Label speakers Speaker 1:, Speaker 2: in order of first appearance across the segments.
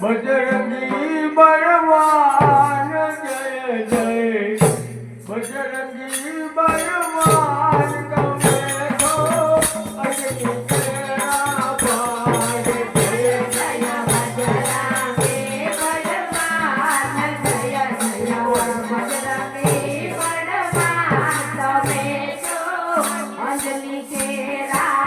Speaker 1: બજરંગી બળવાન જય જય બજરંગી બળવાન તમે તો
Speaker 2: અજય અંજલિ કેરા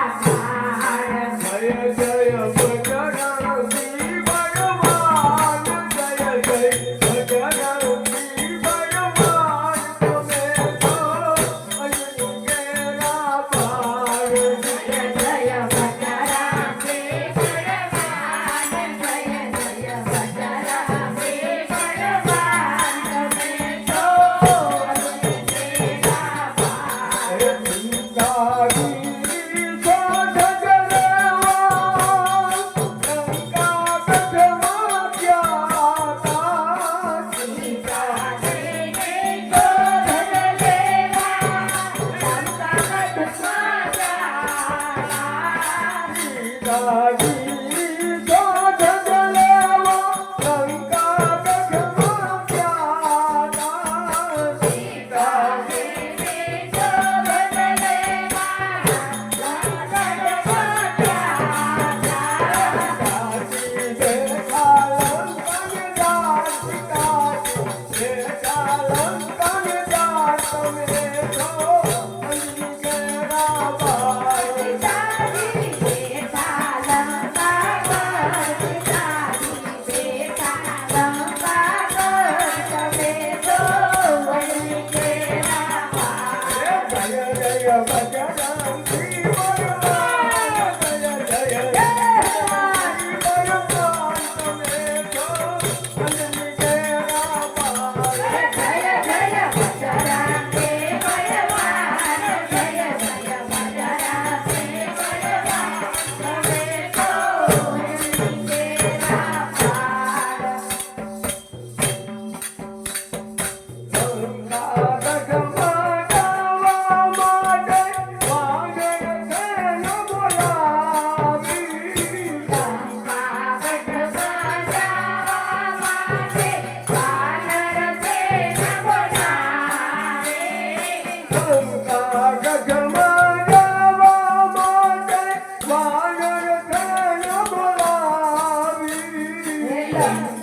Speaker 2: Yeah.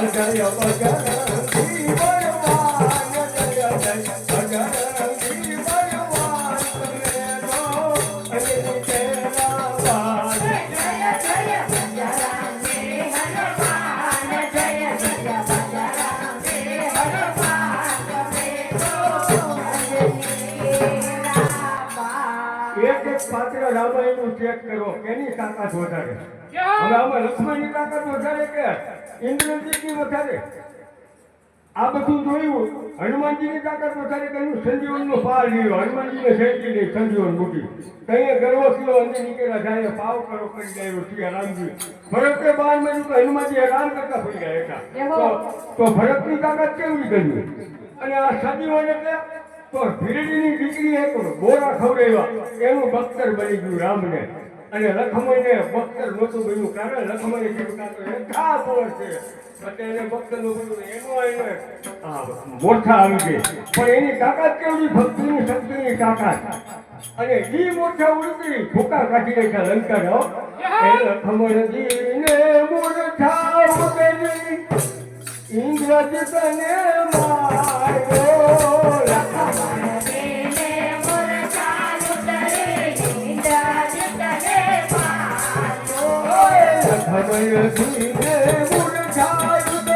Speaker 2: I'm gonna go
Speaker 1: રામાયણનું ચેક કરો. કેની તાકાત વધારે? હવે આમાં લક્ષ્મણની તાકાત વધારે કે ઇન્દ્રજીતની વધારે? આ બધું જોયું હનુમાનજીની તાકાત વધારે કહ્યું સંજીવનનો પાર લીધો? હનુમાનજીને શેકી દઈ સંજીવન મૂકી કઈએ ગર્વ કિલો અંદર નીકળ્યા જાય પાવ કરો કરી જાય શ્રી રામજી ભરતને બાર મહિનું તો હનુમાનજી હેરાન કરતા થઈ ગયા હતા. તો તો ભરતની તાકાત કેવી ગયું અને આ સજીવન એટલે તો ભીરડીની દીકરી એક ગોરા ખવડેલા એનું બખ્તર બની ગયું રામને. અને લખમણને બખ્તર નહોતું બન્યું. કારણ લખમણે કીધું કાં તો એ ખા બોર છે એને બખ્તરનું બન્યું એનો એને મોઠા આવી ગઈ. પણ એની તાકાત કેવડી? ભક્તિની શક્તિની તાકાત. અને ઈ મોઠા ઉડતી ભૂકા કાઢી નાખ્યા લંકા એ લખમણજીને મૂર્છા ઉડેલી. ઇન્દ્રજીત ને માર્યો हमें सीधे मुरझाई